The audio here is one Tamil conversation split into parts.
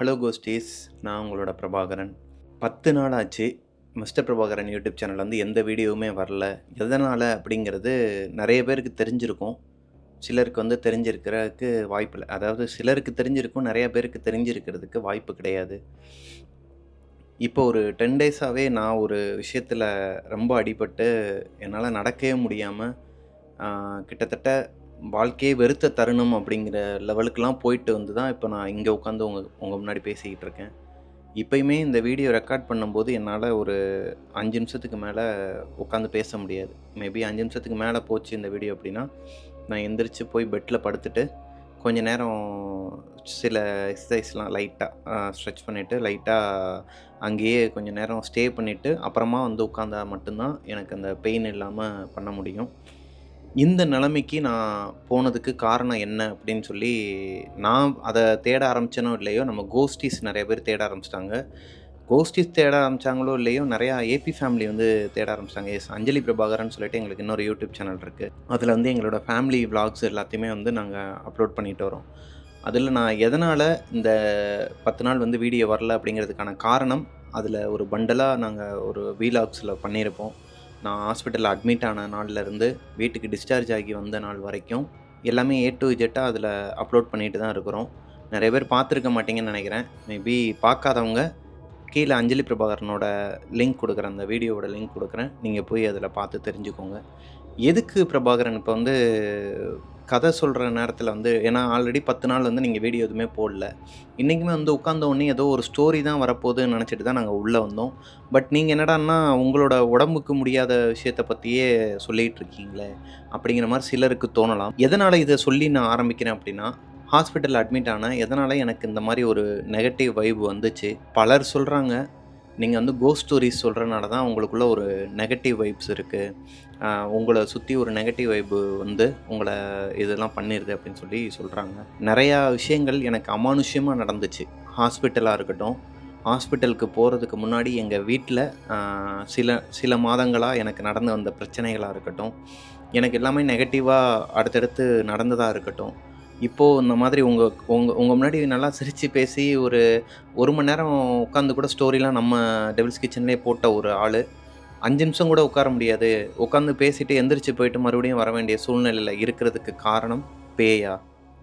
ஹலோ கோஸ்டேஸ் நான் உங்களோட பிரபாகரன். பத்து நாள் ஆச்சு மிஸ்டர் பிரபாகரன் யூடியூப் சேனல் வந்து எந்த வீடியோவுமே வரல. எதனால் அப்படிங்கிறது நிறைய பேருக்கு தெரிஞ்சிருக்கும். சிலருக்கு வந்து தெரிஞ்சிருக்கிறதுக்கு வாய்ப்பு இல்லை. அதாவது சிலருக்கு தெரிஞ்சிருக்கும் நிறைய பேருக்கு தெரிஞ்சிருக்கிறதுக்கு வாய்ப்பு கிடையாது. இப்போ ஒரு டென் டேஸாகவே நான் ஒரு விஷயத்தில் ரொம்ப அடிபட்டு என்னால் நடக்கவே முடியாமல் கிட்டத்தட்ட வாழ்க்கையே வெறுத்த தருணம் அப்படிங்கிற லெவலுக்கெலாம் போயிட்டு வந்து தான் இப்போ நான் இங்கே உட்காந்து உங்கள் உங்கள் முன்னாடி பேசிக்கிட்டு இருக்கேன். இப்போயுமே இந்த வீடியோ ரெக்கார்ட் பண்ணும்போது என்னால் ஒரு அஞ்சு நிமிஷத்துக்கு மேலே உட்காந்து பேச முடியாது. மேபி அஞ்சு நிமிஷத்துக்கு மேலே போச்சு இந்த வீடியோ அப்படின்னா நான் எந்திரிச்சு போய் பெட்டில் படுத்துட்டு கொஞ்ச நேரம் சில எக்ஸசைஸ்லாம் லைட்டாக ஸ்ட்ரெச் பண்ணிவிட்டு லைட்டாக அங்கேயே கொஞ்சம் நேரம் ஸ்டே பண்ணிவிட்டு அப்புறமா வந்து உட்காந்தா மட்டும்தான் எனக்கு அந்த பெயின் இல்லாமல் பண்ண முடியும். இந்த நிலைமைக்கு நான் போனதுக்கு காரணம் என்ன அப்படின்னு சொல்லி நான் அதை தேட ஆரம்பித்தேனோ இல்லையோ நம்ம கோஷ்டிஸ் நிறைய பேர் தேட ஆரம்பிச்சிட்டாங்க. கோஷ்டிஸ் தேட ஆரம்பித்தாங்களோ இல்லையோ நிறையா ஏபி ஃபேமிலி வந்து தேட ஆரம்பிச்சிட்டாங்க. எஸ் அஞ்சலி பிரபாகரன் சொல்லிட்டு எங்களுக்கு இன்னொரு யூடியூப் சேனல் இருக்குது அதில் வந்து எங்களோட ஃபேமிலி விளாக்ஸ் எல்லாத்தையுமே வந்து நாங்கள் அப்லோட் பண்ணிட்டு வரோம். அதில் நான் எதனால் இந்த பத்து நாள் வந்து வீடியோ வரல அப்படிங்கிறதுக்கான காரணம் அதில் ஒரு பண்டலாக நாங்கள் ஒரு வீலாக்ஸில் பண்ணியிருப்போம். நான் ஹாஸ்பிட்டலில் அட்மிட் ஆன நாள்லேருந்து வீட்டுக்கு டிஸ்சார்ஜ் ஆகி வந்த நாள் வரைக்கும் எல்லாமே ஏ டு ஜெட்டாக அதில் அப்லோட் பண்ணிட்டு தான் இருக்கிறோம். நிறைய பேர் பார்த்துருக்க மாட்டீங்கன்னு நினைக்கிறேன். மேபி பார்க்காதவங்க கீழே அஞ்சலி பிரபாகரனோட லிங்க் கொடுக்குறேன் அந்த வீடியோவோட லிங்க் கொடுக்குறேன். நீங்கள் போய் அதில் பார்த்து தெரிஞ்சுக்கோங்க. எதுக்கு பிரபாகரன் இப்போ வந்து கதை சொல்கிற நேரத்தில் வந்து ஏன்னா ஆல்ரெடி பத்து நாள் வந்து நீங்கள் வீடியோ எதுவுமே போடல. இன்றைக்குமே வந்து உட்காந்த உடனே ஏதோ ஒரு ஸ்டோரி தான் வரப்போகுதுன்னு நினச்சிட்டு தான் நாங்கள் உள்ளே வந்தோம். பட் நீங்கள் என்னடான்னா உங்களோட உடம்புக்கு முடியாத விஷயத்தை பற்றியே சொல்லிகிட்டு இருக்கீங்களே அப்படிங்கிற மாதிரி சிலருக்கு தோணலாம். எதனால் இதை சொல்லி நான் ஆரம்பிக்கிறேன் அப்படின்னா ஹாஸ்பிட்டல் அட்மிட் ஆன எதனால் எனக்கு இந்த மாதிரி ஒரு நெகட்டிவ் வைப் வந்துச்சு? பலர் சொல்கிறாங்க நீங்கள் வந்து கோஸ்ட் ஸ்டோரிஸ் சொல்கிறனால தான் உங்களுக்குள்ள ஒரு நெகட்டிவ் வைப்ஸ் இருக்குது உங்களை சுற்றி ஒரு நெகட்டிவ் வைப்பு வந்து உங்களை இதெல்லாம் பண்ணிடுது அப்படின்னு சொல்லி சொல்கிறாங்க நிறையா விஷயங்கள் எனக்கு அமானுஷ்யமாக நடந்துச்சு. ஹாஸ்பிட்டலாக இருக்கட்டும் ஹாஸ்பிட்டலுக்கு போகிறதுக்கு முன்னாடி எங்கள் வீட்டில் சில சில மாதங்களாக எனக்கு நடந்து வந்த பிரச்சனைகளாக இருக்கட்டும் எனக்கு எல்லாமே நெகட்டிவாக அடுத்தடுத்து நடந்ததாக இருக்கட்டும் இப்போது இந்த மாதிரி உங்கள் உங்கள் உங்கள் முன்னாடி நல்லா சிரித்து பேசி ஒரு ஒரு மணி நேரம் உட்காந்து கூட ஸ்டோரிலாம் நம்ம டெவில்ஸ் கிச்சன்லேயே போட்ட ஒரு ஆள் அஞ்சு நிமிஷம் கூட உட்கார முடியாது. உட்காந்து பேசிட்டு எந்திரிச்சு போயிட்டு மறுபடியும் வர வேண்டிய சூழ்நிலையில் இருக்கிறதுக்கு காரணம் பேயா?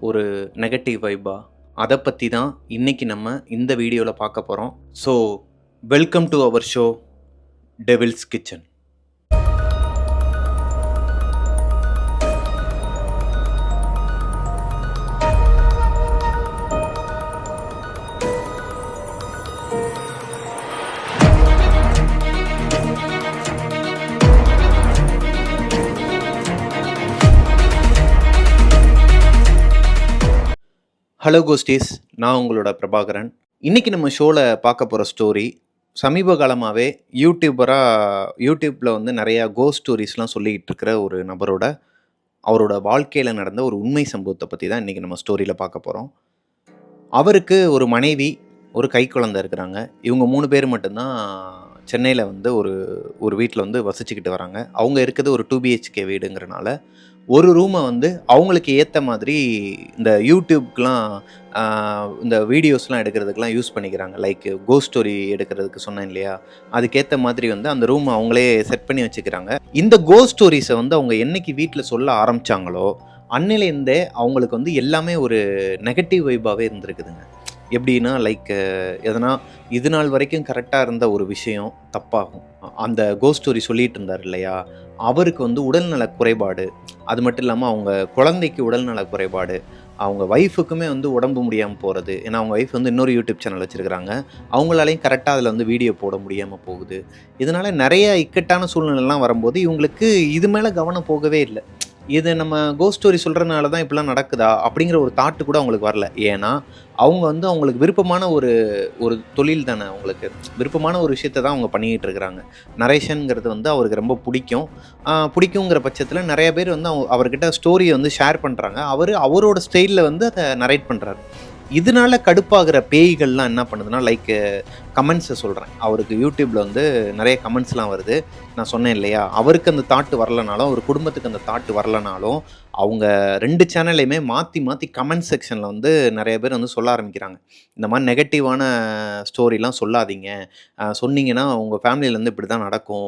ஒரு நெகட்டிவ் வைபா அதை பற்றி தான் இன்றைக்கி நம்ம இந்த வீடியோவில் பார்க்க போகிறோம் so welcome to our show Devil's Kitchen hello ghosties நான் உங்களோட பிரபாகரன். இன்றைக்கி நம்ம ஷோவில் பார்க்க போகிற ஸ்டோரி சமீப காலமாகவே யூடியூபராக யூடியூப்பில் வந்து நிறையா கோ ஸ்டோரிஸ்லாம் சொல்லிக்கிட்டு இருக்கிற ஒரு நபரோட அவரோட வாழ்க்கையில் நடந்த ஒரு உண்மை சம்பவத்தை பற்றி தான் இன்றைக்கி நம்ம ஸ்டோரியில் பார்க்க போகிறோம் அவருக்கு ஒரு மனைவி ஒரு கை குழந்தை இருக்கிறாங்க. இவங்க மூணு பேர் மட்டும்தான் சென்னையில் வந்து ஒரு ஒரு வீட்டில் வந்து வசிச்சுக்கிட்டு வராங்க. அவங்க இருக்கிறது ஒரு டூ பிஹெச்கே வீடுங்கிறனால ஒரு ரூமை வந்து அவங்களுக்கு ஏற்ற மாதிரி இந்த யூடியூப்க்கெலாம் இந்த வீடியோஸ்லாம் எடுக்கிறதுக்கெலாம் யூஸ் பண்ணிக்கிறாங்க. லைக் கோ ஸ்டோரி எடுக்கிறதுக்கு சொன்னேன் இல்லையா? அதுக்கேற்ற மாதிரி வந்து அந்த ரூம் அவங்களே செட் பண்ணி வச்சுக்கிறாங்க. இந்த கோ ஸ்டோரிஸை வந்து அவங்க என்னைக்கு வீட்டில் சொல்ல ஆரம்பித்தாங்களோ அன்னிலேருந்தே அவங்களுக்கு வந்து எல்லாமே ஒரு நெகட்டிவ் வைபாகவே இருந்திருக்குதுங்க. எப்படின்னா லைக் எதனா இது நாள் வரைக்கும் கரெக்டாக இருந்த ஒரு விஷயம் தப்பாகும். அந்த கோ ஸ்டோரி சொல்லிட்டு இருந்தார் இல்லையா? அவருக்கு வந்து உடல்நல குறைபாடு. அது மட்டும் இல்லாமல் அவங்க குழந்தைக்கு உடல்நல குறைபாடு. அவங்க ஒய்ஃபுக்குமே வந்து உடம்பு முடியாமல் போகிறது ஏன்னா அவங்க ஒய்ஃப் வந்து இன்னொரு யூடியூப் சேனல் வச்சுருக்கிறாங்க. அவங்களாலையும் கரெக்டாக அதில் வந்து வீடியோ போட முடியாமல் போகுது. இதனால் நிறைய இக்கட்டான சூழ்நிலைலாம் வரும்போது இவங்களுக்கு இது மேலே கவனம் போகவே இல்லை. இது நம்ம கோ ஸ்டோரி சொல்கிறதுனால தான் இப்படிலாம் நடக்குதா அப்படிங்கிற ஒரு தாட்டு கூட அவங்களுக்கு வரல. ஏன்னா அவங்க வந்து அவங்களுக்கு விருப்பமான ஒரு ஒரு தொழில் தானே அவங்களுக்கு. விருப்பமான ஒரு விஷயத்தை தான் அவங்க பண்ணிக்கிட்டு இருக்கிறாங்க. நரேஷனுங்கிறது வந்து அவருக்கு ரொம்ப பிடிக்கும். பிடிக்குங்கிற பட்சத்தில் நிறைய பேர் வந்து அவங்க அவர்கிட்ட ஸ்டோரியை வந்து ஷேர் பண்ணுறாங்க அவர் அவரோட ஸ்டைலில் வந்து அதை நரேட் பண்ணுறாரு இதனால கடுப்பாகிற பேய்கள்லாம் என்ன பண்ணுதுன்னா லைக் கமெண்ட்ஸை சொல்கிறேன் அவருக்கு யூடியூப்பில் வந்து நிறைய கமெண்ட்ஸ்லாம் வருது. நான் சொன்னேன் இல்லையா அவருக்கு அந்த தாட்டு வரலனாலும் அவர் குடும்பத்துக்கு அந்த தாட்டு வரலனாலும் அவங்க ரெண்டு சேனல்லையுமே மாற்றி மாற்றி கமெண்ட் செக்ஷனில் வந்து நிறைய பேர் வந்து சொல்ல ஆரம்பிக்கிறாங்க. இந்த மாதிரி நெகட்டிவான ஸ்டோரிலாம் சொல்லாதீங்க. சொன்னீங்கன்னா உங்கள் ஃபேமிலியிலேருந்து இப்படி தான் நடக்கும்.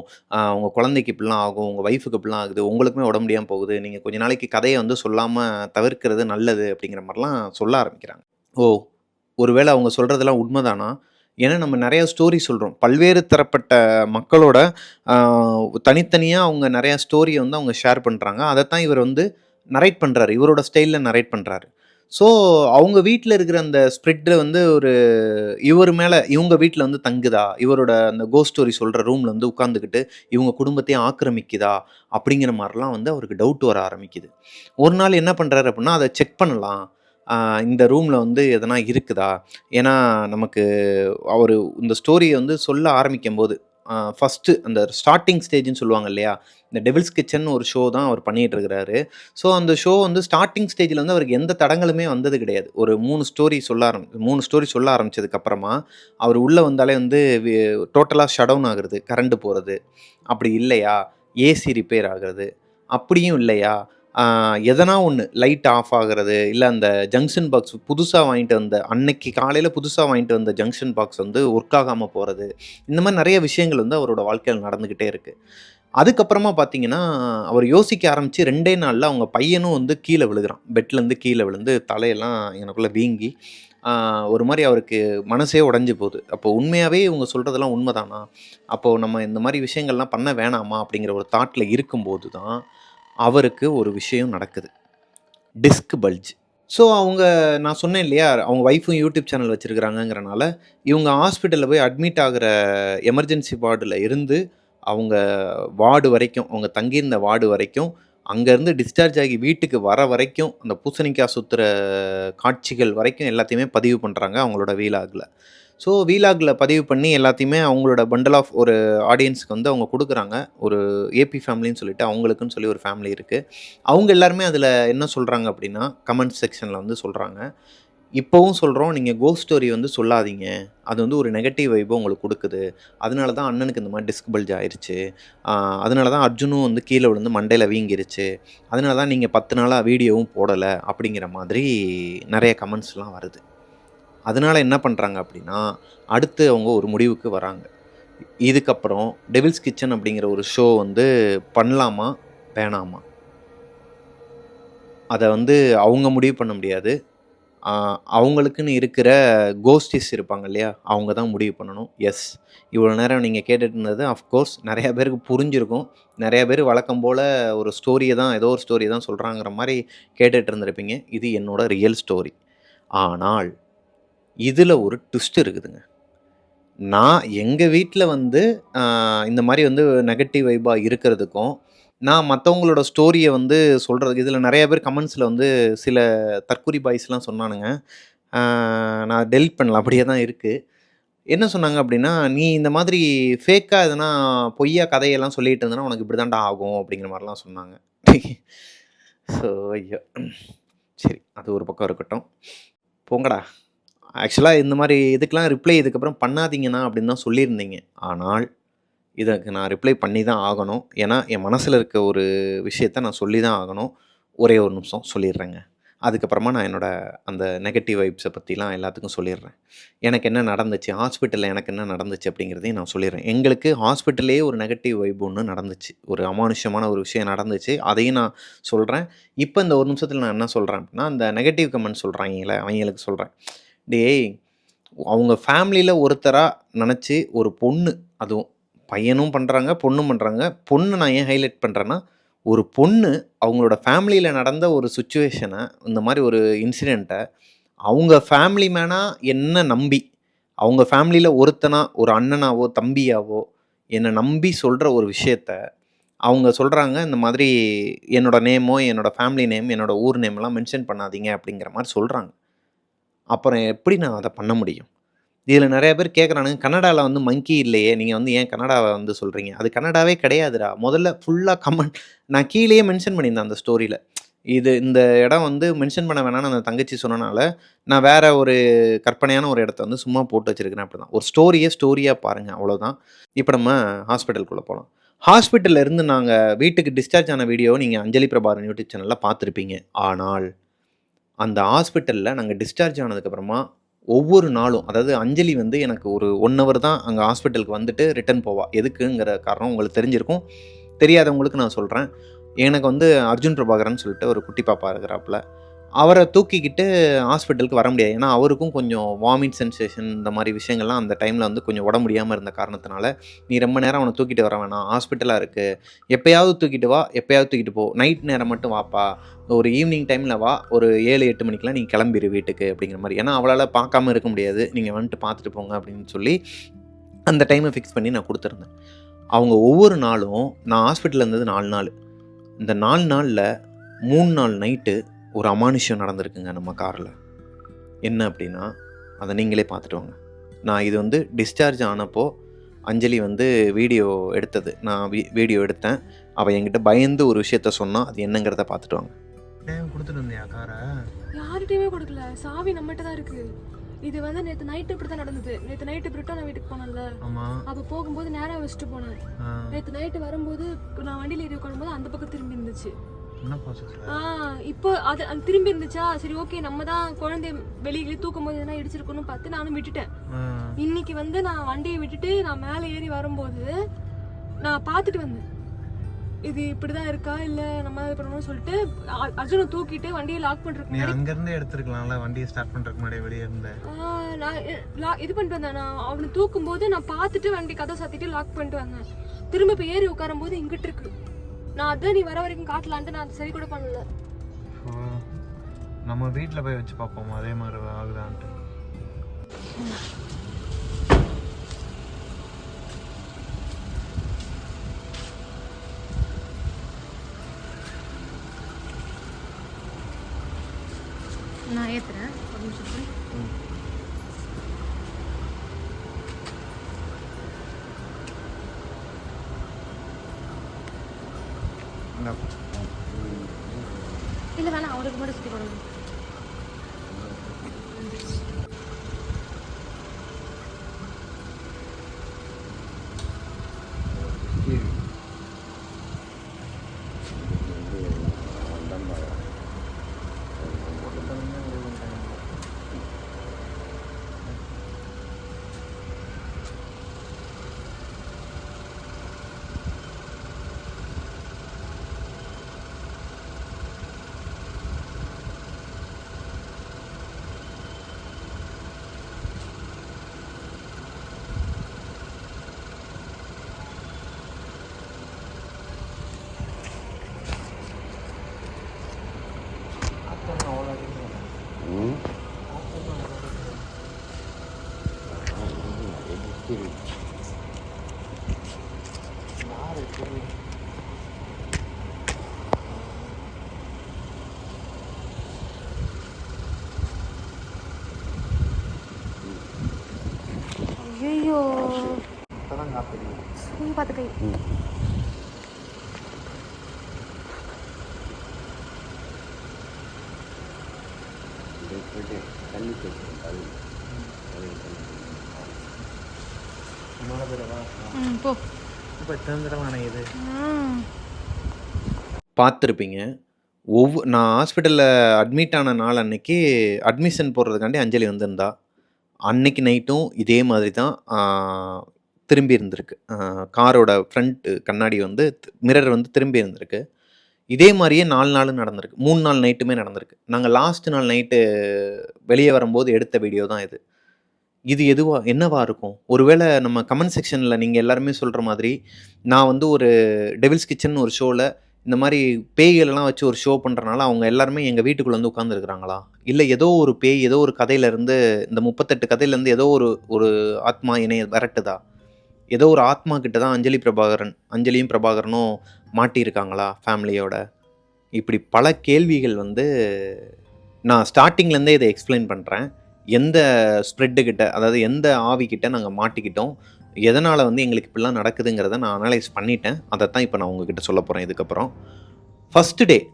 உங்கள் குழந்தைக்கு இப்படிலாம் ஆகும். உங்கள் ஒய்ஃபுக்கு இப்படிலாம் ஆகுது. உங்களுக்குமே உடம்பு முடியாமல் போகுது. நீங்கள் கொஞ்ச நாளைக்கு கதையை வந்து சொல்லாமல் தவிர்க்கிறது நல்லது அப்படிங்கிற மாதிரிலாம் சொல்ல ஆரம்பிக்கிறாங்க. ஓ! ஒருவேளை அவங்க சொல்கிறதெல்லாம் உண்மைதானா ஏன்னா நம்ம நிறையா ஸ்டோரி சொல்கிறோம் பல்வேறு தரப்பட்ட மக்களோட தனித்தனியாக அவங்க நிறையா ஸ்டோரியை வந்து அவங்க ஷேர் பண்ணுறாங்க அதைத்தான் இவர் வந்து நரேட் பண்ணுறாரு இவரோட ஸ்டைலில் நரேட் பண்ணுறாரு ஸோ அவங்க வீட்டில் இருக்கிற அந்த ஸ்ப்ரிட்டு வந்து ஒரு இவர் மேலே இவங்க வீட்டில் வந்து தங்குதா? இவரோட அந்த கோ ஸ்டோரி சொல்கிற ரூமில் வந்து உட்காந்துக்கிட்டு இவங்க குடும்பத்தையும் ஆக்கிரமிக்குதா? அப்படிங்கிற மாதிரிலாம் வந்து அவருக்கு டவுட் வர ஆரம்பிக்குது. ஒரு நாள் என்ன பண்ணுறாரு அப்படின்னா, அதை செக் பண்ணலாம். இந்த ரூமில் வந்து எதனா இருக்குதா? ஏன்னா நமக்கு அவர் இந்த ஸ்டோரியை வந்து சொல்ல ஆரம்பிக்கும்போது, போது ஃபஸ்ட்டு அந்த ஸ்டார்டிங் ஸ்டேஜ்னு சொல்லுவாங்க இல்லையா? இந்த டெவில்ஸ் கிச்சன் ஒரு ஷோ தான் அவர் பண்ணிகிட்டு இருக்கிறாரு. ஸோ அந்த ஷோ வந்து ஸ்டார்டிங் ஸ்டேஜில் வந்து அவருக்கு எந்த தடங்களுமே வந்தது கிடையாது. ஒரு மூணு ஸ்டோரி சொல்ல ஆரம் மூணு ஸ்டோரி சொல்ல ஆரம்பித்ததுக்கப்புறமா அவர் உள்ளே வந்தாலே வந்து டோட்டலாக ஷட் டவுன் ஆகுறது, கரண்ட்டு போகிறது அப்படி இல்லையா, ஏசி ரிப்பேர் ஆகிறது அப்படியும் இல்லையா, எதனா ஒன்று லைட் ஆஃப் ஆகிறது இல்லை அந்த ஜங்ஷன் பாக்ஸ் புதுசாக வாங்கிட்டு வந்த அன்னைக்கு காலையில் புதுசாக வாங்கிட்டு வந்த ஜங்ஷன் பாக்ஸ் வந்து ஒர்க் ஆகாமல் போகிறது இந்த மாதிரி நிறைய விஷயங்கள் வந்து அவரோட வாழ்க்கையில் நடந்துக்கிட்டே இருக்குது அதுக்கப்புறமா பார்த்தீங்கன்னா, அவர் யோசிக்க ஆரம்பித்து ரெண்டே நாளில் அவங்க பையனும் வந்து கீழே விழுகிறான் பெட்லேருந்து கீழே விழுந்து தலையெல்லாம் எனக்குள்ளே வீங்கி, ஒரு மாதிரி அவருக்கு மனசே உடஞ்சி போகுது. அப்போ உண்மையாகவே இவங்க சொல்கிறதெல்லாம் உண்மைதானா அப்போது நம்ம இந்த மாதிரி விஷயங்கள்லாம் பண்ண வேணாமா? அப்படிங்கிற ஒரு தாட்டில் இருக்கும்போது தான், அவருக்கு ஒரு விஷயம் நடக்குது. Disk bulge. ஸோ அவங்க நான் சொன்னேன் இல்லையா, அவங்க ஒய்ஃபும் யூடியூப் சேனல் வச்சுருக்கிறாங்கங்கிறனால இவங்க ஹாஸ்பிட்டலில் போய் அட்மிட் ஆகுற எமர்ஜென்சி வார்டுல இருந்து, அவங்க வார்டு வரைக்கும், அவங்க தங்கியிருந்த வார்டு வரைக்கும், அங்கேருந்து டிஸ்சார்ஜ் ஆகி வீட்டுக்கு வர வரைக்கும், அந்த பூசணிக்காய் சுற்றுற காட்சிகள் வரைக்கும் எல்லாத்தையுமே பதிவு பண்ணுறாங்க அவங்களோட வீலாகில் ஸோ வீலாகில் பதிவு பண்ணி எல்லாத்தையுமே அவங்களோட பண்டல் ஆஃப் ஒரு ஆடியன்ஸ்க்கு வந்து அவங்க கொடுக்குறாங்க ஒரு ஏபி ஃபேமிலின்னு சொல்லிட்டு அவங்களுக்குன்னு சொல்லி ஒரு ஃபேமிலி இருக்குது அவங்க எல்லாருமே அதில் என்ன சொல்கிறாங்க அப்படின்னா, கமெண்ட் செக்ஷனில் வந்து சொல்கிறாங்க இப்போவும் சொல்கிறோம் நீங்கள் கோஸ்ட் ஸ்டோரி வந்து சொல்லாதீங்க. அது வந்து ஒரு நெகட்டிவ் வைபோ உங்களுக்கு கொடுக்குது அதனால தான் அண்ணனுக்கு இந்த மாதிரி டிஸ்க் ஆயிடுச்சு அதனால தான் அர்ஜுனும் வந்து கீழே விழுந்து மண்டையில் வீங்கிருச்சு. அதனால தான் நீங்கள் பத்து நாளாக வீடியோவும் போடலை அப்படிங்கிற மாதிரி நிறைய கமெண்ட்ஸ்லாம் வருது. அதனால என்ன பண்ணுறாங்க அப்படின்னா, அடுத்து அவங்க ஒரு முடிவுக்கு வராங்க. இதுக்கப்புறம் டெவில்ஸ் கிச்சன் அப்படிங்கிற ஒரு ஷோ வந்து பண்ணலாமா? வேணாமா? அதை வந்து அவங்க முடிவு பண்ண முடியாது. அவங்களுக்குன்னு இருக்கிற கோஸ்டிஸ் இருப்பாங்க இல்லையா? அவங்க தான் முடிவு பண்ணணும். எஸ். இவ்வளோ நேரம் நீங்கள் கேட்டுட்டு இருந்தது அஃப்கோர்ஸ் நிறையா பேருக்கு புரிஞ்சிருக்கும். நிறையா பேர் வழக்கம் போல் ஒரு ஸ்டோரியை தான் ஏதோ ஒரு ஸ்டோரி தான் சொல்கிறாங்கிற மாதிரி கேட்டுட்டு இருந்திருப்பீங்க. இது என்னோட ரியல் ஸ்டோரி. ஆனால், இதில் ஒரு ட்விஸ்ட் இருக்குதுங்க. நான் எங்கள் வீட்டில் வந்து இந்த மாதிரி வந்து நெகட்டிவ் வைபாக இருக்கிறதுக்கும், நான் மற்றவங்களோட ஸ்டோரியை வந்து சொல்கிறதுக்கு இதில் நிறைய பேர் கமெண்ட்ஸில் வந்து சில தற்குறி பாய்ஸ்லாம் சொன்னானுங்க. நான் டெலிட் பண்ணல. அப்படியே தான் இருக்குது என்ன சொன்னாங்க அப்படின்னா, "நீ இந்த மாதிரி ஃபேக்காக எதுனா பொய்யா கதையெல்லாம் சொல்லிட்டு இருந்தனா, உனக்கு இப்படி தான்டா ஆகும்." அப்படிங்கிற மாதிரிலாம் சொன்னாங்க. ஸோ ஐயோ! சரி. அது ஒரு பக்கம் இருக்கட்டும். போங்கடா. ஆக்சுவலாக இந்த மாதிரி இதுக்கெல்லாம் ரிப்ளை இதுக்கப்புறம் பண்ணாதீங்கண்ணா அப்படின்னு தான் சொல்லியிருந்தீங்க. ஆனால், இதற்கு நான் ரிப்ளை பண்ணி தான் ஆகணும். ஏன்னா, என் மனசில் இருக்க ஒரு விஷயத்த நான் சொல்லி தான் ஆகணும். ஒரே ஒரு நிமிஷம் சொல்லிடுறேங்க. அதுக்கப்புறமா நான் என்னோட அந்த நெகட்டிவ் வைப்ஸை பற்றிலாம் எல்லாத்துக்கும் சொல்லிடுறேன். எனக்கு என்ன நடந்துச்சு, ஹாஸ்பிட்டலில் எனக்கு என்ன நடந்துச்சு அப்படிங்கிறதையும் நான் சொல்லிடுறேன். எங்களுக்கு ஹாஸ்பிட்டல்லயே ஒரு நெகட்டிவ் வைப் ஒன்று நடந்துச்சு. ஒரு அமானுஷ்யமான ஒரு விஷயம் நடந்துச்சு. அதையும் நான் சொல்கிறேன் இப்போ இந்த ஒரு நிமிஷத்தில் நான் என்ன சொல்கிறேன் அப்படின்னா, அந்த நெகட்டிவ் கமெண்ட் சொல்றாய்ங்கல்ல, அவங்களுக்கு சொல்கிறேன் டேய்! அவங்க ஃபேமிலியில் ஒருத்தராக நினச்சி ஒரு பொண்ணு அதுவும் பையனும் பண்ணுறாங்க பொண்ணும் பண்ணுறாங்க பொண்ணு நான் ஏன் ஹைலைட் பண்ணுறேன்னா ஒரு பொண்ணு அவங்களோட ஃபேமிலியில் நடந்த ஒரு சுச்சுவேஷனை இந்த மாதிரி ஒரு இன்சிடெண்ட்டை அவங்க ஃபேமிலி மேனாக என்ன நம்பி, அவங்க ஃபேமிலியில் ஒருத்தனா, ஒரு அண்ணனாவோ, தம்பியாவோ என்னை நம்பி சொல்கிற ஒரு விஷயத்த, அவங்க சொல்கிறாங்க இந்த மாதிரி என்னோடய நேமோ, என்னோட ஃபேமிலி நேம், என்னோடய ஊர் நேம்லாம் மென்ஷன் பண்ணாதீங்க அப்படிங்கிற மாதிரி சொல்கிறாங்க அப்புறம் எப்படி நான் அதை பண்ண முடியும்? இதில் நிறைய பேர் கேட்குறானுங்க, கன்னடாவில் வந்து மங்கி இல்லையே! நீங்கள் வந்து ஏன் கன்னடாவை வந்து சொல்கிறீங்க அது கன்னடாவே கிடையாதுடா. முதல்ல ஃபுல்லாக கமெண்ட் நான் கீழேயே மென்ஷன் பண்ணியிருந்தேன் அந்த ஸ்டோரியில் இது இந்த இடம் வந்து மென்ஷன் பண்ண வேணாம்னு அந்த தங்கச்சி சொன்னனால, நான் வேற ஒரு கற்பனையான ஒரு இடத்த வந்து சும்மா போட்டு வச்சிருக்கிறேன் அப்படிதான். ஒரு ஸ்டோரிய ஸ்டோரியாக பாருங்கள் அவ்வளோதான். இப்போ நம்ம ஹாஸ்பிட்டலுக்குள்ளே போகலாம் ஹாஸ்பிட்டலில் இருந்து நாங்கள் வீட்டுக்கு டிஸ்சார்ஜ் ஆன வீடியோவை நீங்கள் அஞ்சலி பிரபாரன் யூடியூப் சேனலில் பார்த்துருப்பீங்க. ஆனால், அந்த ஹாஸ்பிட்டலில் நாங்கள் டிஸ்சார்ஜ் ஆனதுக்கப்புறமா, ஒவ்வொரு நாளும் அதாவது அஞ்சலி வந்து எனக்கு ஒரு ஒன் ஹவர் தான் அங்கே ஹாஸ்பிட்டலுக்கு வந்துட்டு ரிட்டர்ன் போவா. எதுக்குங்கிற காரணம் உங்களுக்கு தெரிஞ்சிருக்கும். தெரியாதவங்களுக்கு நான் சொல்கிறேன் எனக்கு வந்து அர்ஜுன் பிரபாகரன் சொல்லிட்டு ஒரு குட்டி பாப்பா இருக்கிறாப்புல. அவரை தூக்கிக்கிட்டு ஹாஸ்பிட்டலுக்கு வர முடியாது. ஏன்னா, அவருக்கும் கொஞ்சம் வாமிட் சென்சேஷன் இந்த மாதிரி விஷயங்கள்லாம் அந்த டைமில் வந்து கொஞ்சம் உடம்பு முடியாமல் இருந்த காரணத்தினால, "நீ ரொம்ப நேரம் அவனை தூக்கிட்டு வர வேணாம். ஹாஸ்பிட்டலாக இருக்குது எப்போயாவது தூக்கிட்டு வா, எப்போயாவது தூக்கிட்டு போ. நைட் நேரம் மட்டும் வாப்பா. ஒரு ஈவினிங் டைமில் வா. ஒரு ஏழு எட்டு மணிக்கெலாம் நீ கிளம்பிடு வீட்டுக்கு." அப்படிங்கிற மாதிரி ஏன்னா, அவளால் பார்க்காம இருக்க முடியாது. நீங்கள் வந்துட்டு பார்த்துட்டு போங்க." அப்படின்னு சொல்லி, அந்த டைமை ஃபிக்ஸ் பண்ணி நான் கொடுத்துருந்தேன் அவங்க ஒவ்வொரு நாளும் நான் ஹாஸ்பிட்டலில் இருந்தது நாலு நாள் இந்த நாலு நாளில் மூணு நாள் நைட்டு ஒரு அமானுஷ்யம் நடந்திருக்குங்க நம்ம கார்ல. என்ன அப்படின்னா, அத நீங்களே பார்த்துட்டு வாங்க. நான் இது வந்து டிஸ்சார்ஜ் ஆனப்போ, அஞ்சலி வந்து வீடியோ எடுத்தது. நான் வீ வீடியோ எடுத்தேன். அவ என்கிட்ட பயந்து ஒரு விஷயத்த சொன்னா. அது என்னங்கிறத பார்த்துட்டு வாங்க. கொடுத்துட்டு வந்தியா கார யார்கிட்டயுமே கொடுக்கல சாவி நம்மகிட்ட தான் இருக்கு இது வந்து நேத்து நைட்டு இப்படி தான் நடந்தது நேத்து நைட்டு பிரிட்டோனா வீட்டுக்கு போனேன்ல ஆமா அப்ப போகும்போது நேரா வச்சுட்டு போனேன் நேத்து நைட்டு வரும்போது நான் வண்டியில ஏறி உட்காரும்போது அந்த பக்கம் திரும்பி இருந்துச்சு இப்போ அது அது திரும்பி இருந்துச்சா? சரி ஓகே நம்ம தான் குழந்தை வெளியே தூக்கும் போது எதனா இடிச்சிருக்கணும்னு பார்த்து நானும் விட்டுட்டேன். இன்னைக்கு வந்து நான் வண்டியை விட்டுட்டு நான் மேலே ஏறி வரும்போது நான் பார்த்துட்டு வந்தேன். இது இப்படிதான் இருக்கா? இல்ல நம்ம இது பண்ணணும்னு சொல்லிட்டு அர்ஜுனை தூக்கிட்டு வண்டியை லாக் பண்றதுக்கு நீ அங்க இருந்தே எடுத்துருக்கலாம்ல வண்டியை ஸ்டார்ட் பண்றதுக்கு முன்னாடி வெளியே இருந்த. ஆ, நான் இது பண்ணிட்டு வந்தேன். நான் அவனை தூக்கும் போது நான் பார்த்துட்டு வண்டி கதை சாத்திட்டு லாக் பண்ணிட்டு வந்தேன். திரும்ப இப்போ ஏறி உட்காரும் போது இங்கிட்டு இருக்கு. நான் அதான் நீ வர வரைக்கும் காட்டலான்ட்டு நான் சரி கூட பண்ணல. நம்ம வீட்ல போய் வச்சு பார்ப்போம்? அதே மாதிரி ஆகுதான்ட்டு. நான் ஏத்துறேன். ஒரு நிமிஷம். இல்லை வேணாம் அவருக்கு மட்டும் சுற்றி கொடுங்க நன்றி போ இப்போ பார்த்துருப்பீங்க. ஒவ்வொ நான் ஹாஸ்பிட்டலில் அட்மிட் ஆன நாள் அன்னைக்கு அட்மிஷன் போடுறதுக்காண்டி அஞ்சலி வந்திருந்தா. அன்னைக்கு நைட்டும் இதே மாதிரி தான் திரும்பி இருந்திருக்கு. காரோட ஃப்ரண்ட் கண்ணாடி வந்து மிரர் வந்து திரும்பி இருந்திருக்கு. இதே மாதிரியே நாலு நாள் நடந்திருக்கு. மூணு நாள் நைட்டுமே நடந்திருக்கு. நாங்கள் லாஸ்ட் நாள் நைட்டு வெளியே வரும்போது எடுத்த வீடியோ தான் இது. இது எதுவா என்னவா இருக்கும்? ஒருவேளை நம்ம கமெண்ட் செக்ஷனில் நீங்கள் எல்லாருமே சொல்கிற மாதிரி, நான் வந்து ஒரு டெவில்ஸ் கிச்சன் ஒரு ஷோவில் இந்த மாதிரி பேய்களெல்லாம் வச்சு ஒரு ஷோ பண்ணுறனால அவங்க எல்லாருமே எங்கள் வீட்டுக்குள்ளே வந்து உட்காந்துருக்குறாங்களா இல்லை ஏதோ ஒரு பேய், ஏதோ ஒரு கதையிலேருந்து இந்த முப்பத்தெட்டு கதையிலேருந்து ஏதோ ஒரு ஒரு ஆத்மா இணைய விரட்டுதா? ஏதோ ஒரு ஆத்மா கிட்ட தான் அஞ்சலி பிரபாகரன் அஞ்சலியும் பிரபாகரனும் மாட்டியிருக்காங்களா ஃபேமிலியோட? இப்படி பல கேள்விகள் வந்து நான் ஸ்டார்டிங்லேருந்தே இதை எக்ஸ்பிளைன் பண்ணுறேன். எந்த ஸ்ப்ரெட்டுக்கிட்ட அதாவது எந்த ஆவி நாங்கள் மாட்டிக்கிட்டோம். எதனால் வந்து எங்களுக்கு இப்படிலாம் நடக்குதுங்கிறத நான் அனலைஸ் பண்ணிட்டேன். தான் இப்போ நான் உங்ககிட்ட சொல்லப் போகிறேன் இதுக்கப்புறம். First day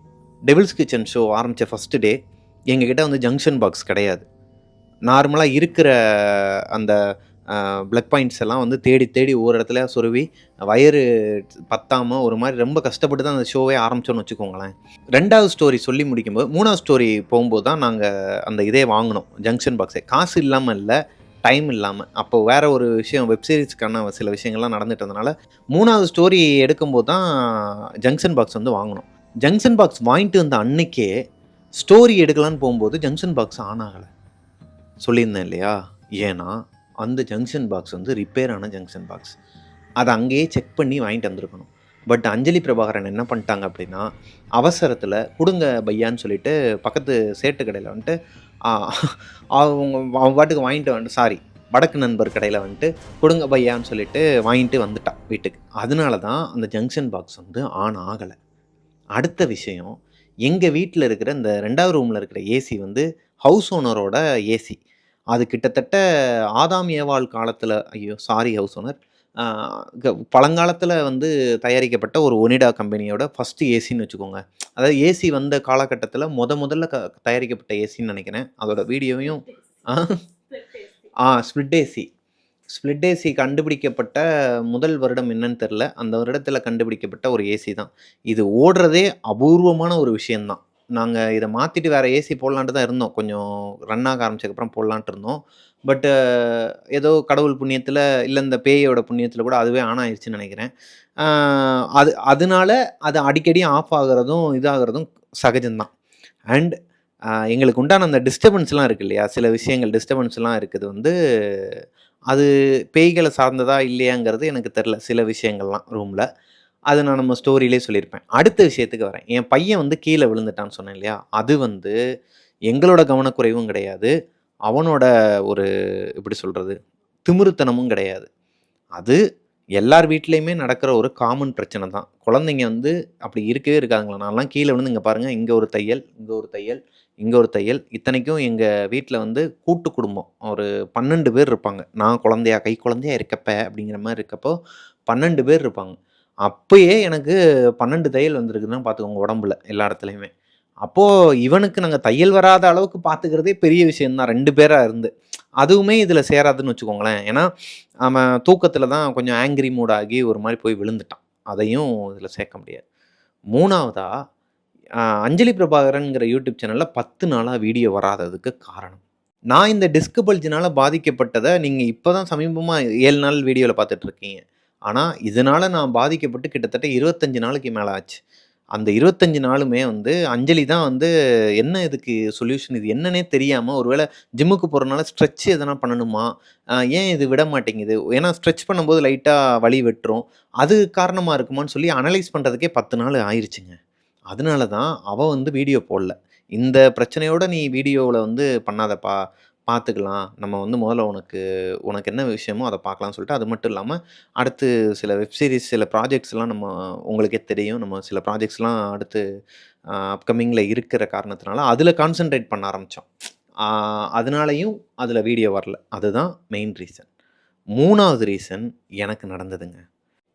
Devil's Kitchen show ஆரம்பித்த ஃபஸ்ட்டு டே எங்ககிட்ட வந்து ஜங்ஷன் பாக்ஸ் கிடையாது. நார்மலாக இருக்கிற அந்த பிளக் பாயிண்ட்ஸ் எல்லாம் வந்து தேடி தேடி ஒவ்வொரு இடத்துல சொருவி வயறு பத்தாமல் ஒரு மாதிரி ரொம்ப கஷ்டப்பட்டு தான் அந்த ஷோவே ஆரம்பிச்சோன்னு வச்சுக்கோங்களேன். ரெண்டாவது ஸ்டோரி சொல்லி முடிக்கும்போது மூணாவது ஸ்டோரி போகும்போது தான் நாங்கள் அந்த இதே வாங்கினோம் ஜங்ஷன் பாக்ஸே காசு இல்லாமல் இல்லை டைம் இல்லாமல் அப்போ வேற ஒரு விஷயம் வெப்சீரிஸ்க்கான சில விஷயங்கள்லாம் நடந்துட்டு இருந்தனால மூணாவது ஸ்டோரி எடுக்கும்போது தான் ஜங்ஷன் பாக்ஸ் வந்து வாங்கினோம். ஜங்ஷன் பாக்ஸ் வாங்கிட்டு வந்த அன்னைக்கே ஸ்டோரி எடுக்கலான்னு போகும்போது ஜங்ஷன் பாக்ஸ் ஆன் ஆகலை. சொல்லியிருந்தேன் இல்லையா? ஏன்னா அந்த ஜங்ஷன் பாக்ஸ் வந்து ரிப்பேர் ஆன ஜங்ஷன் பாக்ஸ் அதை அங்கேயே செக் பண்ணி வாங்கிட்டு வந்திருக்கணும். பட் அஞ்சலி பிரபாகரன் என்ன பண்ணிட்டாங்க அப்படின்னா அவசரத்தில் கொடுங்க பையான்னு சொல்லிட்டு பக்கத்து சேட்டு கடையில் வந்துட்டு அவங்க அவன் பாட்டுக்கு வாங்கிட்டு வந்துட்டு சாரி வடக்கு நண்பர் கடையில் வந்துட்டு கொடுங்க பையான்னு சொல்லிட்டு வாங்கிட்டு வந்துட்டா வீட்டுக்கு. அதனால தான் அந்த ஜங்ஷன் பாக்ஸ் வந்து ஆன் ஆகலை. அடுத்த விஷயம் எங்கள் வீட்டில் இருக்கிற இந்த ரெண்டாவது ரூமில் இருக்கிற ஏசி வந்து ஹவுஸ் ஓனரோட ஏசி அது கிட்டத்தட்ட ஆதாம் ஏவாள் காலத்தில் ஐயோ சாரி ஹவுஸ் ஓனர் பழங்காலத்தில் வந்து தயாரிக்கப்பட்ட ஒரு ஒனிடா கம்பெனியோட ஃபஸ்ட்டு ஏசின்னு வச்சுக்கோங்க. அதாவது ஏசி வந்த காலகட்டத்தில் முத முதல்ல க தயாரிக்கப்பட்ட ஏசின்னு நினைக்கிறேன். அதோட வீடியோவையும் ஆ? Split split AC split AC கண்டுபிடிக்கப்பட்ட முதல் வருடம் என்னன்னு தெரில அந்த வருடத்தில் கண்டுபிடிக்கப்பட்ட ஒரு ஏசி தான். இது ஓடுறதே அபூர்வமான ஒரு விஷயந்தான் நாங்கள் இதை மாற்றிட்டு வேறு ஏசி போடலான்ட்டு தான் இருந்தோம். கொஞ்சம் ரன் ஆக ஆரம்பிச்சதுக்கப்புறம் போடலான்ட்டு இருந்தோம். பட்டு ஏதோ கடவுள் புண்ணியத்தில் இல்லை இந்த பேயோட புண்ணியத்தில் கூட அதுவே ஆன் நினைக்கிறேன். அது அதனால அது அடிக்கடி ஆஃப் ஆகுறதும் இதாகிறதும் சகஜம்தான். அண்ட் எங்களுக்கு உண்டான அந்த டிஸ்டர்பன்ஸ்லாம் இருக்கு இல்லையா? சில விஷயங்கள் டிஸ்டர்பன்ஸ்லாம் இருக்குது வந்து அது பேய்களை சார்ந்ததா இல்லையாங்கிறது எனக்கு தெரில சில விஷயங்கள்லாம் ரூமில் அது நான் நம்ம ஸ்டோரியிலே சொல்லியிருப்பேன். அடுத்த விஷயத்துக்கு வரேன். என் பையன் வந்து கீழே விழுந்துட்டான்னு சொன்னேன் இல்லையா? அது வந்து எங்களோட கவனக்குறைவும் கிடையாது. அவனோட ஒரு எப்படி சொல்கிறது திமிருத்தனமும் கிடையாது. அது எல்லார் வீட்லேயுமே நடக்கிற ஒரு காமன் பிரச்சனை தான். குழந்தைங்க வந்து அப்படி இருக்கவே இருக்காதுங்களா? நான்லாம் கீழே விழுந்து இங்கே பாருங்கள் இங்கே ஒரு தையல் இங்கே ஒரு தையல் இங்கே ஒரு தையல். இத்தனைக்கும் எங்கள் வீட்டில் வந்து கூட்டு குடும்பம். ஒரு பன்னெண்டு பேர் இருப்பாங்க. நான் குழந்தையா கை குழந்தையா இருக்கப்ப அப்படிங்கிற மாதிரி இருக்கப்போ பன்னெண்டு பேர் இருப்பாங்க. அப்பயே எனக்கு பன்னெண்டு தையல் வந்திருக்குதுன்னு பார்த்துக்கோங்க உடம்புல எல்லா இடத்துலையுமே. அப்போது இவனுக்கு நாங்கள் தையல் வராத அளவுக்கு பார்த்துக்கிறதே பெரிய விஷயந்தான் ரெண்டு பேராக இருந்து. அதுவுமே இதில் சேராதுன்னு வச்சுக்கோங்களேன். ஏன்னா அவன் தூக்கத்தில் தான் கொஞ்சம் ஆங்கிரி மூடாகி ஆகி ஒரு மாதிரி போய் விழுந்துட்டான். அதையும் இதில் சேர்க்க முடியாது. மூணாவதா அஞ்சலி பிரபாகரன்ங்கிற யூடியூப் சேனலில் பத்து நாளாக வீடியோ வராததுக்கு காரணம். நான் இந்த டிஸ்க் பல்ஜினால் பாதிக்கப்பட்டதை நீங்கள் இப்போ தான் சமீபமாக ஏழு நாள் வீடியோவில் பார்த்துட்ருக்கீங்க ஆனால் இதனால் நான் பாதிக்கப்பட்டு கிட்டத்தட்ட இருபத்தஞ்சி நாளைக்கு மேலே ஆச்சு. அந்த இருபத்தஞ்சி நாளுமே வந்து அஞ்சலி தான் வந்து என்ன இதுக்கு சொல்யூஷன் இது என்னன்னே தெரியாமல் ஒருவேளை ஜிம்முக்கு போகிறனால ஸ்ட்ரெச் எதனா பண்ணணுமா? ஏன் இது விட மாட்டேங்குது? ஏன்னா ஸ்ட்ரெச் பண்ணும்போது லைட்டாக வலி வெட்டுரும். அது காரணமாக இருக்குமான்னு சொல்லி அனலைஸ் பண்ணுறதுக்கே பத்து நாள் ஆயிடுச்சுங்க அதனால தான் அவள் வந்து வீடியோ போடல. இந்த பிரச்சனையோட நீ வீடியோவில் வந்து பண்ணாதப்பா. பார்த்துக்கலாம் நம்ம வந்து முதல்ல உனக்கு உனக்கு என்ன விஷயமோ அதை பார்க்கலாம்னு சொல்லிட்டு அது மட்டும் இல்லாமல் அடுத்து சில வெப்சீரிஸ் சில ப்ராஜெக்ட்ஸ்லாம் நம்ம உங்களுக்கே தெரியும். நம்ம சில ப்ராஜெக்ட்ஸ்லாம் அடுத்து அப்கமிங்கில் இருக்கிற காரணத்தினால அதில் கான்சென்ட்ரேட் பண்ண ஆரம்பித்தோம் அதனாலையும் அதில் வீடியோ வரல. அதுதான் மெயின் ரீசன் மூணாவது ரீசன் எனக்கு நடந்ததுங்க.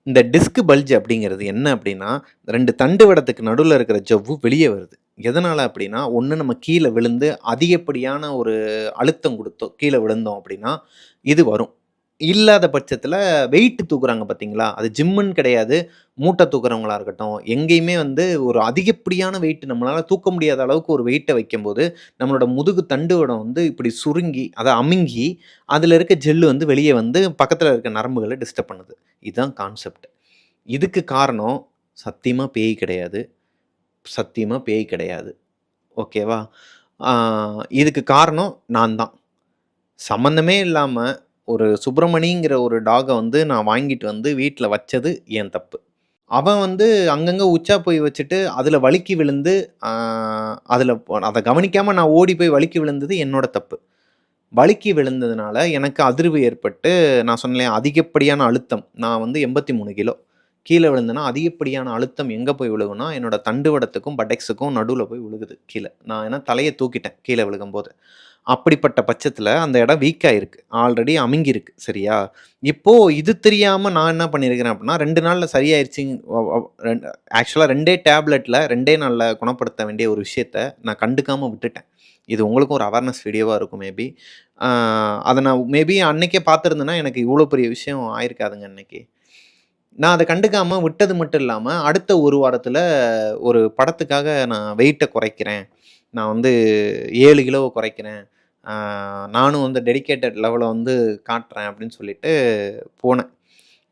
இந்த டிஸ்க் பல்ஜ் அப்படிங்கிறது என்ன அப்படின்னா ரெண்டு தண்டு வடத்துக்கு நடுவில் இருக்கிற ஜவ்வு வெளியே வருது. எதனால் அப்படின்னா ஒன்று நம்ம கீழே விழுந்து அதிகப்படியான ஒரு அழுத்தம் கொடுத்தோம் கீழே விழுந்தோம் அப்படின்னா இது வரும். இல்லாத பட்சத்தில் வெயிட் தூக்குறாங்க பார்த்தீங்களா அது ஜிம்முன்னு கிடையாது. மூட்டை தூக்குறவங்களா இருக்கட்டும். எங்கேயுமே வந்து ஒரு அதிகப்படியான வெயிட் நம்மளால் தூக்க முடியாத அளவுக்கு ஒரு வெயிட்டை வைக்கும்போது நம்மளோட முதுகு தண்டுவடம் வந்து இப்படி சுருங்கி அதை அமுங்கி அதில் இருக்க ஜெல்லு வந்து வெளியே வந்து பக்கத்தில் இருக்க நரம்புகளை டிஸ்டர்ப் பண்ணுது. இதுதான் கான்செப்ட் இதுக்கு காரணம் சத்தியமாக பேய் கிடையாது. சத்தியமாக பேய் கிடையாது. ஓகேவா இதுக்கு காரணம் நான் தான் சம்மந்தமே இல்லாமல் ஒரு சுப்பிரமணிங்கிற ஒரு டாகை வந்து நான் வாங்கிட்டு வந்து வீட்டில் வச்சது என் தப்பு. அவன் வந்து அங்கங்கே உச்சா போய் வச்சுட்டு அதில் வழுக்கி விழுந்து அதில் அதை கவனிக்காமல் நான் ஓடி போய் வழுக்கி விழுந்தது என்னோட தப்பு. வழுக்கி விழுந்ததுனால எனக்கு அதிர்வு ஏற்பட்டு நான் சொன்னேன் அதிகப்படியான அழுத்தம். நான் வந்து எண்பத்தி மூணு கிலோ. கீழே விழுந்தேன்னா அதிகப்படியான அழுத்தம் எங்கே போய் விழுகுனா என்னோட தண்டுவடத்துக்கும் பட்டெக்ஸுக்கும் நடுவில் போய் விழுகுது கீழே. நான் ஏன்னா தலையை தூக்கிட்டேன் கீழே விழுகும்போது. அப்படிப்பட்ட பட்சத்தில் அந்த இடம் வீக்காக இருக்குது ஆல்ரெடி அமுங்கியிருக்கு சரியா? இப்போது இது தெரியாமல் நான் என்ன பண்ணியிருக்கிறேன் அப்படின்னா ரெண்டு நாளில் சரியாயிருச்சு ஆக்சுவலாக ரெண்டே டேப்லெட்டில் ரெண்டே நாளில் குணப்படுத்த வேண்டிய ஒரு விஷயத்த நான் கண்டுக்காமல் விட்டுட்டேன். இது உங்களுக்கும் ஒரு அவேர்னஸ் வீடியோவாக இருக்கும் மேபி அதை நான் மேபி அன்னைக்கே பார்த்துருந்தேன்னா எனக்கு இவ்வளோ பெரிய விஷயம் ஆயிருக்காதுங்க அன்னைக்கு. நான் அதை கண்டுக்காமல் விட்டது மட்டும் இல்லாமல் அடுத்த ஒரு வாரத்தில் ஒரு படத்துக்காக நான் வெயிட்டை குறைக்கிறேன். நான் வந்து ஏழு கிலோவை குறைக்கிறேன். நானும் வந்து டெடிகேட்டட் லெவலில் வந்து காட்டுறேன் அப்படின்னு சொல்லிட்டு போனேன்.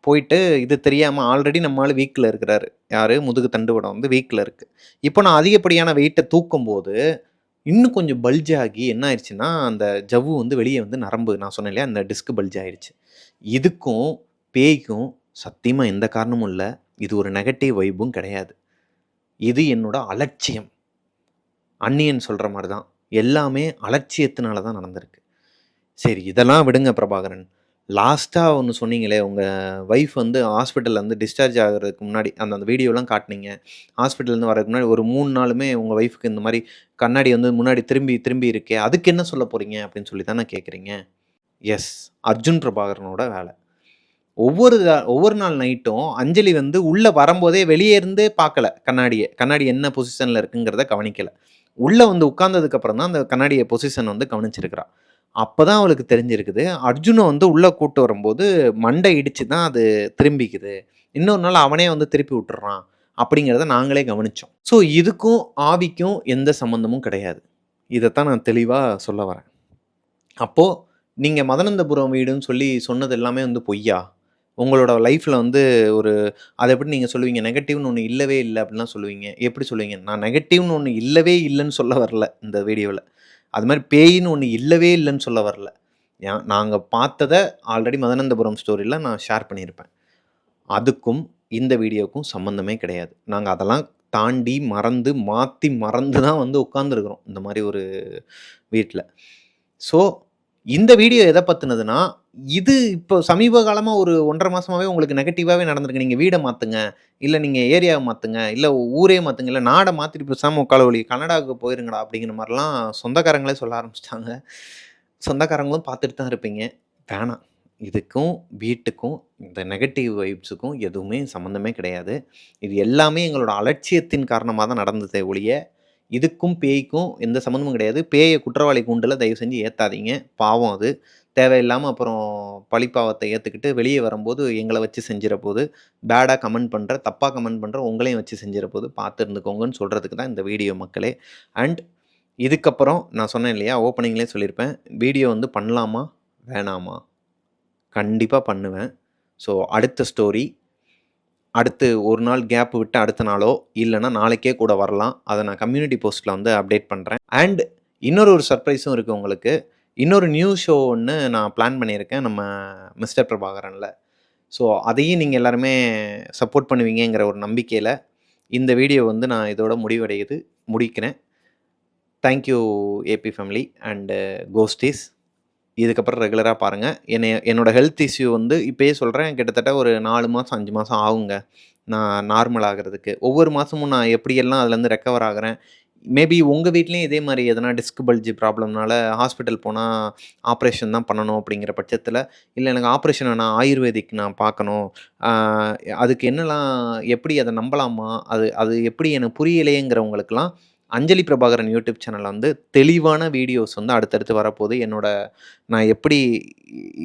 போயிட்டு இது தெரியாமல் ஆல்ரெடி நம்மளால் வீக்கில் இருக்கிறாரு. யார்? முதுகு தண்டுவடம் வந்து வீக்கில் இருக்குது இப்போ நான் அதிகப்படியான வெயிட்டை தூக்கும் போது இன்னும் கொஞ்சம் பல்ஜ் ஆகி என்ன ஆயிடுச்சுன்னா அந்த ஜவ்வு வந்து வெளியே வந்து நரம்பு நான் சொன்னேன் இல்லையா அந்த டிஸ்க் பல்ஜ் ஆயிடுச்சு. இதுக்கும் பேய்க்கும் சத்தியமாக எந்த காரணமும் இல்லை. இது ஒரு நெகட்டிவ் வைபும் கிடையாது. இது என்னோட அலட்சியம். அன்னியன் சொல்கிற மாதிரி தான் எல்லாமே அலட்சியத்தினால தான் நடந்திருக்கு. சரி இதெல்லாம் விடுங்க பிரபாகரன். லாஸ்ட்டாக ஒன்று சொன்னீங்களே உங்கள் ஒய்ஃப் வந்து ஹாஸ்பிட்டலில் வந்து டிஸ்சார்ஜ் ஆகிறதுக்கு முன்னாடி அந்த அந்த வீடியோலாம் காட்டினீங்க. ஹாஸ்பிட்டல்லேருந்து வரதுக்கு முன்னாடி ஒரு மூணு நாளுமே உங்கள் ஒய்ஃபுக்கு இந்த மாதிரி கண்ணாடி வந்து முன்னாடி திரும்பி திரும்பி இருக்கே அதுக்கு என்ன சொல்ல போகிறீங்க அப்படின்னு சொல்லி தானே கேட்குறீங்க எஸ் அர்ஜுன் பிரபாகரனோட வேலை. ஒவ்வொரு ஒவ்வொரு நாள் நைட்டும் அஞ்சலி வந்து உள்ளே வரும்போதே வெளியே இருந்தே பார்க்கல கண்ணாடியை. கண்ணாடி என்ன பொசிஷனில் இருக்குங்கிறத கவனிக்கலை. உள்ளே வந்து உட்கார்ந்ததுக்கு அப்புறம் தான் அந்த கண்ணாடியை பொசிஷன் வந்து கவனிச்சிருக்கிறா. அப்போ தான் அவளுக்கு தெரிஞ்சிருக்குது. அர்ஜுனை வந்து உள்ளே கூட்டு வரும்போது மண்டை இடித்து தான் அது திரும்பிக்குது. இன்னொரு நாள் அவனே வந்து திருப்பி விட்டுறான். அப்படிங்கிறத நாங்களே கவனித்தோம் ஸோ இதுக்கும் ஆவிக்கும் எந்த சம்மந்தமும் கிடையாது. இதைத்தான் நான் தெளிவாக சொல்ல வரேன். அப்போது நீங்கள் மதனந்தபுரம் வீடுன்னு சொல்லி சொன்னது எல்லாமே வந்து பொய்யா? உங்களோட லைஃப்பில் வந்து ஒரு அதை எப்படி நீங்கள் சொல்லுவீங்க? நெகட்டிவ்னு ஒன்று இல்லவே இல்லை அப்படிலாம் சொல்லுவீங்க. எப்படி சொல்லுவீங்க? நான் நெகட்டிவ்னு ஒன்று இல்லவே இல்லைன்னு சொல்ல வரல இந்த வீடியோவில் அது மாதிரி பேயின்னு ஒன்று இல்லவே இல்லைன்னு சொல்ல வரல. ஏன் நாங்கள் பார்த்ததை ஆல்ரெடி மதனந்தபுரம் ஸ்டோரியில் நான் ஷேர் பண்ணியிருப்பேன். அதுக்கும் இந்த வீடியோவுக்கும் சம்மந்தமே கிடையாது. நாங்கள் அதெல்லாம் தாண்டி மறந்து மாற்றி மறந்து தான் வந்து உட்காந்துருக்குறோம் இந்த மாதிரி ஒரு வீட்டில் ஸோ இந்த வீடியோ எதை பற்றினதுன்னா இது இப்போ சமீப காலமாக ஒரு ஒன்றரை மாதமாகவே உங்களுக்கு நெகட்டிவாகவே நடந்திருக்கு. நீங்கள் வீடை மாற்றுங்க இல்லை நீங்கள் ஏரியாவை மாற்றுங்க இல்லை ஊரே மாற்றுங்க இல்லை நாடை மாற்றிட்டு பேசாமல் உட்கால வழி கனடாவுக்கு போயிருங்கடா அப்படிங்கிற மாதிரிலாம் சொந்தக்காரங்களே சொல்ல ஆரம்பிச்சிட்டாங்க. சொந்தக்காரங்களும் பார்த்துட்டு தான் இருப்பீங்க. வேணாம். இதுக்கும் வீட்டுக்கும் இந்த நெகட்டிவ் வைப்ஸுக்கும் எதுவுமே சம்மந்தமே கிடையாது. இது எல்லாமே எங்களோட அலட்சியத்தின் காரணமாக தான் நடந்ததே ஒழிய இதுக்கும் பேய்க்கும் எந்த சம்மந்தமும் கிடையாது. பேயை குற்றவாளி கூண்டில் தயவு செஞ்சு ஏற்றாதீங்க பாவம் அது. தேவையில்லாமல் அப்புறம் பழிப்பாவத்தை ஏற்றுக்கிட்டு வெளியே வரும்போது எங்களை வச்சு செஞ்சிட போது பேடாக கமெண்ட் பண்ணுற தப்பாக கமெண்ட் பண்ணுற உங்களையும் வச்சு செஞ்சிட போது பார்த்து இருந்துக்கோங்கன்னு சொல்கிறதுக்கு தான் இந்த வீடியோ மக்களே. அண்ட் இதுக்கப்புறம் நான் சொன்னேன் இல்லையா ஓப்பனிங்லேயே சொல்லியிருப்பேன் வீடியோ வந்து பண்ணலாமா? வேணாமா? கண்டிப்பாக பண்ணுவேன். ஸோ அடுத்த ஸ்டோரி அடுத்து ஒரு நாள் கேப் விட்டு அடுத்த நாளோ இல்லைன்னா நாளைக்கே கூட வரலாம். அதை நான் கம்யூனிட்டி போஸ்ட்டில் வந்து அப்டேட் பண்ணுறேன் அண்ட் இன்னொரு ஒரு சர்ப்ரைஸும் இருக்குது உங்களுக்கு. இன்னொரு நியூ ஷோ ஒன்று நான் பிளான் பண்ணியிருக்கேன் நம்ம மிஸ்டர் பிரபாகரனில். ஸோ அதையும் நீங்கள் எல்லாருமே சப்போர்ட் பண்ணுவீங்கங்கிற ஒரு நம்பிக்கையில் இந்த வீடியோ வந்து நான் இதோட முடிவடையுது முடிக்கிறேன். Thank you AB family and ghosties இதுக்கப்புறம் ரெகுலராக பாருங்கள் என்னை என்னோடய ஹெல்த் இஷ்யூ வந்து இப்போயே சொல்கிறேன் கிட்டத்தட்ட ஒரு நாலு மாதம் அஞ்சு மாதம் ஆகுங்க. நான் நார்மல் ஆகிறதுக்கு. ஒவ்வொரு மாதமும் நான் எப்படியெல்லாம் அதுலேருந்து ரெக்கவர் ஆகிறேன்? மேபி உங்கள் வீட்லேயும் இதே மாதிரி எதனா டிஸ்க் பல்ஜி ப்ராப்ளம்னால ஹாஸ்பிட்டல் போனால் ஆப்ரேஷன் தான் பண்ணணும் அப்படிங்கிற பட்சத்தில் இல்லை எனக்கு ஆப்ரேஷன் நான் ஆயுர்வேதிக் நான் பார்க்கணும். அதுக்கு என்னெல்லாம் எப்படி அதை நம்பலாமா? அது அது எப்படி எனக்கு புரியலையேங்கிறவங்களுக்கெல்லாம் அஞ்சலி பிரபாகரன் யூடியூப் சேனலில் வந்து தெளிவான வீடியோஸ் வந்து அடுத்தடுத்து வரப்போகுது. என்னோட நான் எப்படி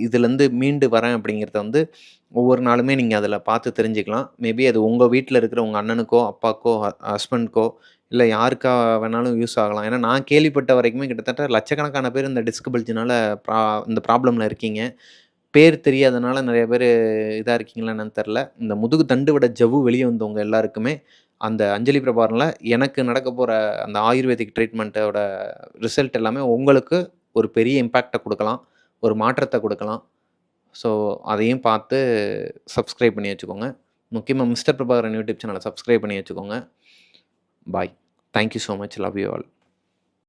இதுலேருந்து மீண்டு வரேன் அப்படிங்கிறத வந்து ஒவ்வொரு நாளுமே நீங்கள் அதில் பார்த்து தெரிஞ்சுக்கலாம். மேபி அது உங்கள் வீட்டில் இருக்கிற உங்கள் அண்ணனுக்கோ அப்பாக்கோ ஹஸ்பண்ட்க்கோ இல்லை யாருக்கா வேணாலும் யூஸ் ஆகலாம். ஏன்னா நான் கேள்விப்பட்ட வரைக்குமே கிட்டத்தட்ட லட்சக்கணக்கான பேர் இந்த டிஸ்கபிள்ஜினால் ப்ரா இந்த ப்ராப்ளமில் இருக்கீங்க. பேர் தெரியாதனால நிறைய பேர் இதாக இருக்கீங்களா என்னன்னு தெரில இந்த முதுகு தண்டு விட ஜவ்வு வெளியே வந்தவங்க எல்லாருக்குமே அந்த அஞ்சலி பிரபாரனில் எனக்கு நடக்க போகிற அந்த ஆயுர்வேதிக் ட்ரீட்மெண்ட்டோட ரிசல்ட் எல்லாமே உங்களுக்கு ஒரு பெரிய இம்பேக்டை கொடுக்கலாம். ஒரு மாற்றத்தை கொடுக்கலாம். ஸோ அதையும் பார்த்து சப்ஸ்கிரைப் பண்ணி வச்சுக்கோங்க. முக்கியமாக மிஸ்டர் பிரபாகரன் யூடியூப் சேனலை சப்ஸ்கிரைப் பண்ணி வச்சுக்கோங்க. Bye thank you so much love you all